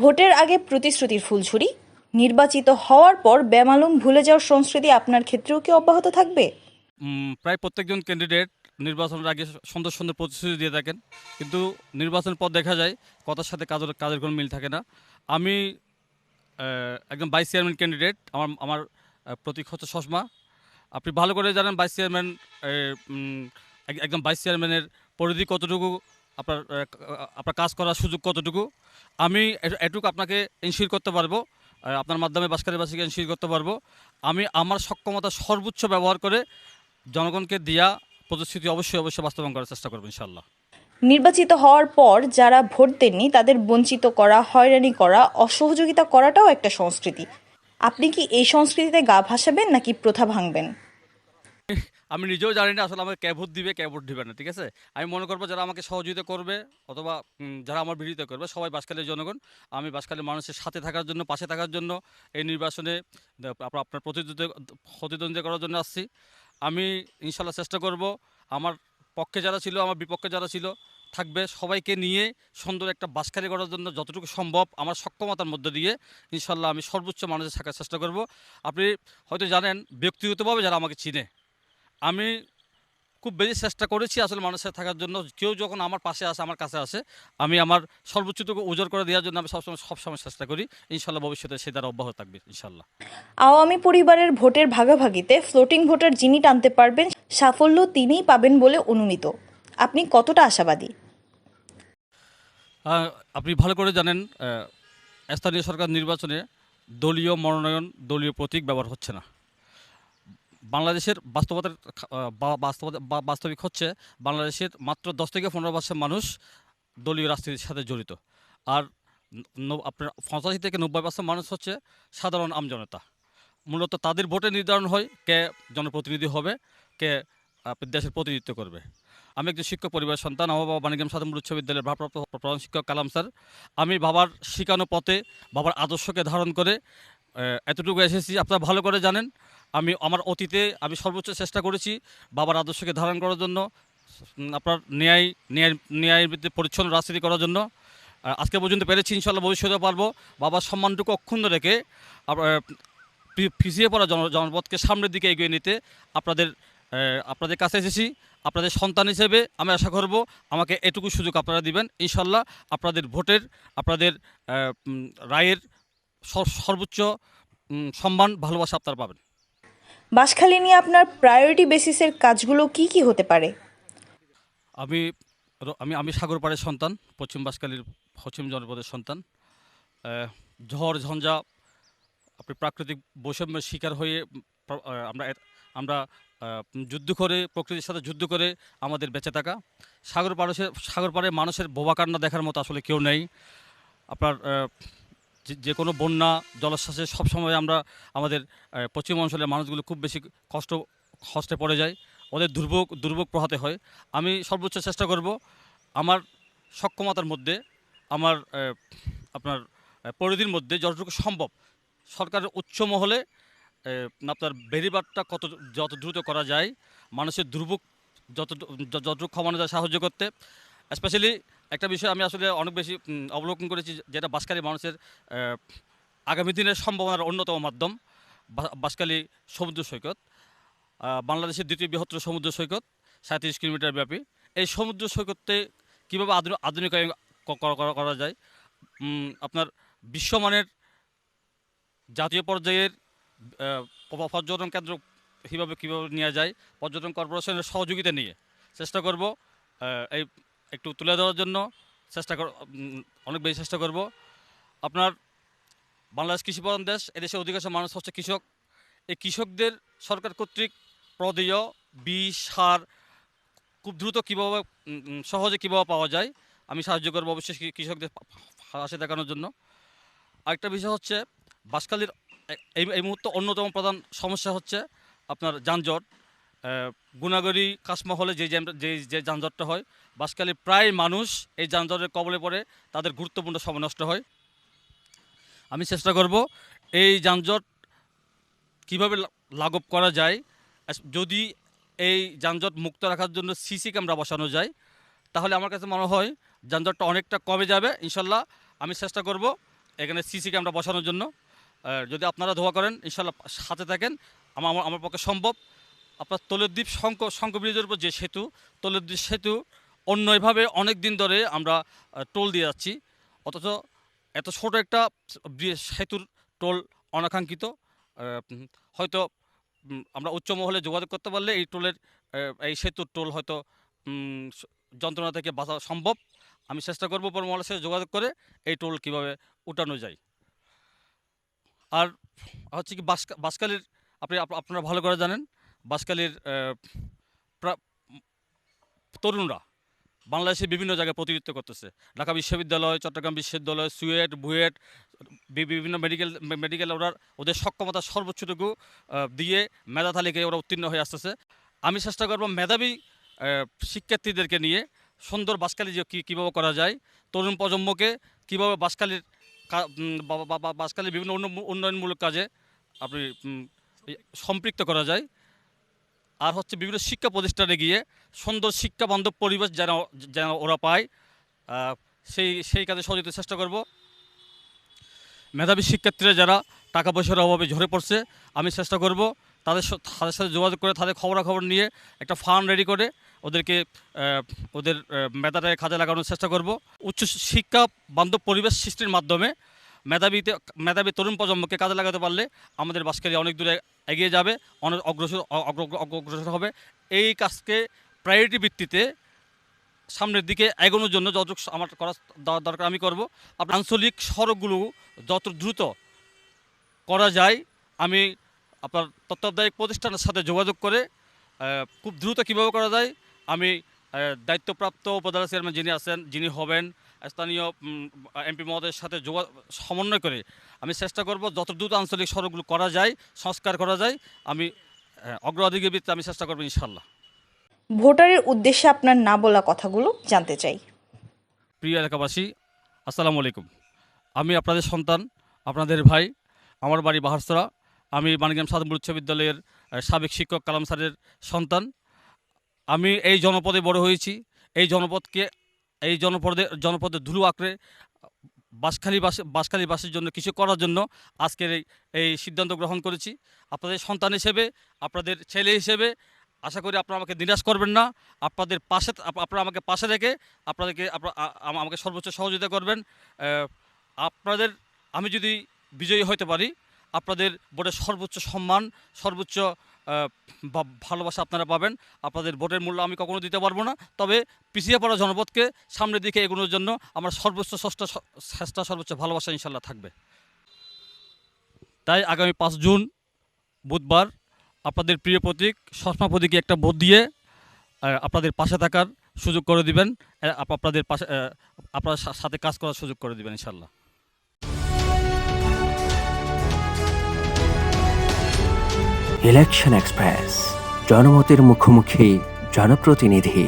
ভোটের আগে প্রতিশ্রুতির ফুলঝুরি, নির্বাচিত হওয়ার পর বেমালুম ভুলে যাওয়ার সংস্কৃতি আপনার ক্ষেত্রেও কি অব্যাহত থাকবে? প্রায় প্রত্যেকজন ক্যান্ডিডেট নির্বাচনের আগে সুন্দর সুন্দর প্রতিশ্রুতি দিয়ে থাকেন। কিন্তু নির্বাচনের পর দেখা যায় কথার সাথে কাজের কাজের কোনো মিল থাকে না। আমি একজন ভাইস চেয়ারম্যান ক্যান্ডিডেট আমার আমার প্রতীক হচ্ছে চশমা আপনি ভালো করে জানেন ভাইস চেয়ারম্যান একজন ভাইস চেয়ারম্যানের পরিধি কতটুকু আপনার আপনার কাজ করার সুযোগ কতটুকু? আমি এটুকু আপনাকে এনশিওর করতে পারব আপনার মাধ্যমে বাসকারী বাসকারীবাসীকে এনশিওর করতে পারব। আমি আমার সক্ষমতা সর্বোচ্চ ব্যবহার করে জনগণকে দিয়া প্রতিশ্রুতি অবশ্যই অবশ্যই বাস্তবায়ন করার চেষ্টা করব ইনশাল্লাহ নির্বাচিত হওয়ার পর যারা ভোট দেননি তাদের বঞ্চিত করা হয়রানি করা অসহযোগিতা করাটাও একটা সংস্কৃতি। আপনি কি এই সংস্কৃতিতে গা ভাসাবেন নাকি প্রথা ভাঙবেন? আমি নিজেও জানি না আসলে আমাকে কে ভোট দিবে কে ভোট দিবে না, ঠিক আছে? আমি মনে করব যারা আমাকে সহযোগিতা করবে অথবা যারা আমার বিরোধিতা করবে, সবাই বাসখালীর জনগণ, আমি বাসখালীর মানুষের সাথে থাকার জন্য, পাশে থাকার জন্য, এই নির্বাচনে আপনার প্রতিদ্বন্দ্বিতা প্রতিদ্বন্দ্বিতা করার জন্য আসছি। আমি ইনশাল্লাহ চেষ্টা করব, আমার পক্ষে যারা ছিল, আমার বিপক্ষে যারা ছিল, থাকবে সবাইকে নিয়ে সুন্দর একটা বাসখালী করার জন্য যতটুকু সম্ভব আমার সক্ষমতার মধ্যে দিয়ে ইনশাল্লাহ আমি সর্বোচ্চ মানুষের থাকার চেষ্টা করব। আপনি হয়তো জানেন, ব্যক্তিগতভাবে যারা আমাকে চিনে আমি খুব বেশি চেষ্টা করেছি আসলে মানুষের থাকার জন্য। কেউ যখন আমার পাশে আসে আমার কাছে আসে আমি আমার সর্বোচ্চটুকু উজোর করে দেওয়ার জন্য আমি সবসময় সবসময় চেষ্টা করি। ইনশাল্লাহ ভবিষ্যতে সে দ্বারা অব্যাহত থাকবে ইনশাল্লাহ। আওয়ামী পরিবারের ভোটের ভাগাভাগিতে ফ্লোটিং ভোটার যিনি টানতে পারবেন সাফল্য তিনিই পাবেন বলে অনুমিত। আপনি কতটা আশাবাদী? আপনি ভালো করে জানেন স্থানীয় সরকার নির্বাচনে দলীয় মনোনয়ন দলীয় প্রতীক ব্যবহার হচ্ছে না। বাংলাদেশের বাস্তবতার বাস্তবিক হচ্ছে বাংলাদেশের মাত্র দশ থেকে পনেরো পার্সেন্ট মানুষ দলীয় রাজনীতির সাথে জড়িত। আর আপনার পঁচাশি থেকে নব্বই পার্সেন্ট মানুষ হচ্ছে সাধারণ আমজনতা। মূলত তাদের ভোটে নির্ধারণ হয় কে জনপ্রতিনিধি হবে, কে দেশের প্রতিনিধিত্ব করবে। আমি একজন শিক্ষক পরিবারের সন্তান, আমার বাবা বাণিজ্য সাধারণ উচ্চ বিদ্যালয়ের ভারপ্রাপ্ত প্রধান শিক্ষক কালাম স্যার। আমি বাবার শিখানো পথে, বাবার আদর্শকে ধারণ করে এতটুকু এসেছি, আপনারা ভালো করে জানেন। আমি আমার অতীতে আমি সর্বোচ্চ চেষ্টা করেছি বাবার আদর্শকে ধারণ করার জন্য আপনার ন্যায় ন্যায়, ন্যায়ের ভিত্তিতে পরিচ্ছন্ন রাজনীতি করার জন্য। আজকে পর্যন্ত পেরেছি ইনশাল্লাহ ভবিষ্যতে পারব। বাবার সম্মানটুকু অক্ষুণ্ণ রেখে পিছিয়ে পড়া জন জনপদকে সামনের দিকে এগিয়ে নিতে আপনাদের আপনাদের কাছে এসেছি। আপনাদের সন্তান হিসেবে আমি আশা করব আমাকে এটুকু সুযোগ আপনারা দিবেন। ইনশাল্লাহ আপনাদের ভোটের, আপনাদের রায়ের সর- সর্বোচ্চ সম্মান, ভালোবাসা আপনারা পাবেন। বাসখালী নিয়ে আপনার প্রায়োরিটি বেসিসের কাজগুলো কি কি হতে পারে? আমি আমি আমি সাগরপাড়ের সন্তান, পশ্চিম বাসকালীর পশ্চিম জনপদের সন্তান। ঝড়, ঝঞ্ঝা, আপনি প্রাকৃতিক বৈষম্যের শিকার হয়ে আমরা আমরা যুদ্ধ করে, প্রকৃতির সাথে যুদ্ধ করে আমাদের বেঁচে থাকা। সাগর পাড়ে সাগর পাড়ে মানুষের বোবা কান্না দেখার মতো আসলে কেউ নেই। আপনার যে- কোনো বন্যা, জলোচ্ছ্বাসে সবসময় আমরা আমাদের পশ্চিম অঞ্চলের মানুষগুলো খুব বেশি কষ্ট, কষ্টে পড়ে যায়। ওদের দুর্ভোগ দুর্ভোগ পোহাতে হয়। আমি সর্বোচ্চ চেষ্টা করব আমার সক্ষমতার মধ্যে, আমার আপনার পরিধির মধ্যে যতটুকু সম্ভব সরকারের উচ্চ মহলে আপনার বেরিবারটা কত, যত দ্রুত করা যায়, মানুষের দুর্ভোগ যত যতটুকু কমানো যায় সাহায্য করতে স্পেশালি একটা বিষয় আমি আসলে অনেক বেশি অবলোকন করেছি যেটা বাসকালী মানুষের আগামী দিনের সম্ভাবনার অন্যতম মাধ্যম বাসকালী সমুদ্র সৈকত বাংলাদেশের দ্বিতীয় বৃহত্তর সমুদ্র সৈকত, সাঁত্রিশ কিলোমিটার ব্যাপী। এই সমুদ্র সৈকতে কীভাবে আধুনিক আধুনিকায়ন করা যায়? আপনার বিশ্বমানের জাতীয় পর্যায়ের পর্যটন কেন্দ্র কীভাবে কীভাবে নেওয়া যায়? পর্যটন কর্পোরেশনের সহযোগিতা নিয়ে চেষ্টা করব এই একটু তুলে দেওয়ার জন্য চেষ্টা কর অনেক বেশি চেষ্টা করব। আপনার বাংলাদেশ কৃষিপ্রধান দেশ এদেশে অধিকাংশ মানুষ হচ্ছে কৃষক। এই কৃষকদের সরকার কর্তৃক প্রদেয় বিষ সার খুব দ্রুত কীভাবে সহজে কীভাবে পাওয়া যায় আমি সাহায্য করব অবশ্যই কৃষকদের পা- দেখানোর জন্য। আরেকটা বিষয় হচ্ছে বাসকালীর এই এই মুহূর্তে অন্যতম প্রধান সমস্যা হচ্ছে আপনার যানজট। আহ, গুণাগড়ি কাশমহলে যে যে যানজটটা হয় বাসকালীর প্রায় মানুষ এই যানজটের কবলে পড়ে, তাদের গুরুত্বপূর্ণ সময় নষ্ট হয়। আমি চেষ্টা করব এই যানজট কীভাবে লাঘব করা যায় যদি এই যানজট মুক্ত রাখার জন্য সিসি ক্যামেরা বসানো যায়, তাহলে আমার কাছে মনে হয় যানজটটা অনেকটা কমে যাবে, ইনশাল্লাহ। আমি চেষ্টা করব এখানে সিসি ক্যামেরা বসানোর জন্য। যদি আপনারা ধোয়া করেন, ইনশাল্লাহ সাথে থাকেন। আমার আমার- পক্ষে সম্ভব। আপনার তলেদ্বীপ শঙ্ক শঙ্ক ব্রিজের উপর যে সেতু তলের দ্বীপ সেতু অন্যভাবে অনেক দিন ধরে আমরা টোল দিয়ে যাচ্ছি। অথচ এত ছোট একটা সেতুর টোল অনাকাঙ্ক্ষিত হয়তো আমরা উচ্চ মহলে যোগাযোগ করতে পারলে এই টোলের এই সেতুর টোল হয়তো যন্ত্রণা থেকে বাঁচা সম্ভব। আমি চেষ্টা করব উপর মহলের সাথে যোগাযোগ করে এই টোল কীভাবে উঠানো যায়। আর হচ্ছে কি, বাসকা, বাসকালির, আপনি, আপ- আপনারা ভালো করে জানেন, বাসকালির প্রা- তরুণরা বাংলাদেশে বিভিন্ন জায়গায় প্রতিনিধিত্ব করতেছে। ঢাকা বিশ্ববিদ্যালয়, চট্টগ্রাম বিশ্ববিদ্যালয়, সুয়েট, বুয়েট বিভিন্ন মেডিকেল মেডিকেল ওরা ওদের সক্ষমতা সর্বোচ্চটুকু দিয়ে মেধা তালিকায় ওরা উত্তীর্ণ হয়ে আসতেছে। আমি চেষ্টা করব মেধাবী শিক্ষার্থীদেরকে নিয়ে সুন্দর বাসকালি যে কী, কীভাবে করা যায়, তরুণ প্রজন্মকে কীভাবে বাসকালির বাসকালির বিভিন্ন উন্নয়নমূলক কাজে আপনি সম্পৃক্ত করা যায়। আর হচ্ছে বিভিন্ন শিক্ষা প্রতিষ্ঠানে গিয়ে সুন্দর শিক্ষা বান্ধব পরিবেশ যেন যেন ওরা পায়। সেই সেই কাজে সহযোগিতার চেষ্টা করব। মেধাবী শিক্ষার্থীরা যারা টাকা পয়সার অভাবে ঝরে পড়ছে, আমি চেষ্টা করব তাদের তাদের সাথে যোগাযোগ করে তাদের খবরাখবর নিয়ে একটা ফান্ড রেডি করে ওদেরকে ওদের মেধাটাকে কাজে লাগানোর চেষ্টা করব। উচ্চ শিক্ষা বান্ধব পরিবেশ সৃষ্টির মাধ্যমে মেধাবীতে মেধাবী তরুণ প্রজন্মকে কাজে লাগাতে পারলে আমাদের বাসকালী অনেক দূরে এগিয়ে যাবে অনেক অগ্রসর অগ্র- অগ্র- অগ্রসর হবে। এই কাজকে প্রায়োরিটি ভিত্তিতে সামনের দিকে এগোনোর জন্য যতটুকু আমার করা দরকার আমি করব। আপনার আঞ্চলিক সড়কগুলো যত দ্রুত করা যায়, আমি আপনার তত্ত্বাবধায়ক প্রতিষ্ঠানের সাথে যোগাযোগ করে খুব দ্রুত কীভাবে করা যায়, আমি দায়িত্বপ্রাপ্ত উপজেলা চেয়ারম্যান যিনি আছেন, যিনি হবেন স্থানীয় এমপি মহোদয়ের সাথে সমন্বয় করে আমি চেষ্টা করব যত দ্রুত আঞ্চলিক সড়কগুলো করা যায় সংস্কার করা যায় আমি আহ, অগ্রাধিকার আমি চেষ্টা করব ইনশাল্লাহ ভোটারের উদ্দেশ্যে আপনার না বলা কথাগুলো জানতে চাই। প্রিয় এলাকাবাসী আসসালামু আলাইকুম। আমি আপনাদের সন্তান আপনাদের ভাই আমার বাড়ি বাহারসরা। আমি মানিগ্রাম সাদমপুর উচ্চ বিদ্যালয়ের সাবেক শিক্ষক কালাম স্যারের সন্তান। আমি এই জনপদে বড় হয়েছি। এই জনপদকে এই জনপদে জনপদে ধুলো আঁকড়ে বাসখালী বাস বাসখালী বাসের জন্য কিছু করার জন্য আজকের এই এই সিদ্ধান্ত গ্রহণ করেছি। আপনাদের সন্তান হিসেবে, আপনাদের ছেলে হিসেবে, আশা করি আপনারা আমাকে নিরাশ করবেন না। আপনাদের পাশে, আপনারা আমাকে পাশে রেখে আপনাদেরকে আমাকে সর্বোচ্চ সহযোগিতা করবেন। আপনাদের, আমি যদি বিজয়ী হতে পারি, আপনাদের ভোটের সর্বোচ্চ সম্মান, সর্বোচ্চ ভালোবাসা আপনারা পাবেন। আপনাদের ভোটের মূল্য আমি কখনো দিতে পারব না। তবে পিছিয়ে পড়া জনপদকে সামনের দিকে এগোনোর জন্য আমার সর্বোচ্চ চেষ্টা চেষ্টা সর্বোচ্চ ভালোবাসা ইনশাল্লাহ থাকবে। তাই আগামী পাঁচ জুন, বুধবার, আপনাদের প্রিয় প্রতীক সসমা প্রতীকে একটা ভোট দিয়ে আপনাদের পাশে থাকার সুযোগ করে দিবেন। আপনাদের পাশে আপনার সাথে কাজ করার সুযোগ করে দিবেন ইনশাল্লাহ ইলেকশন এক্সপ্রেস জনমতের মুখোমুখি জনপ্রতিনিধি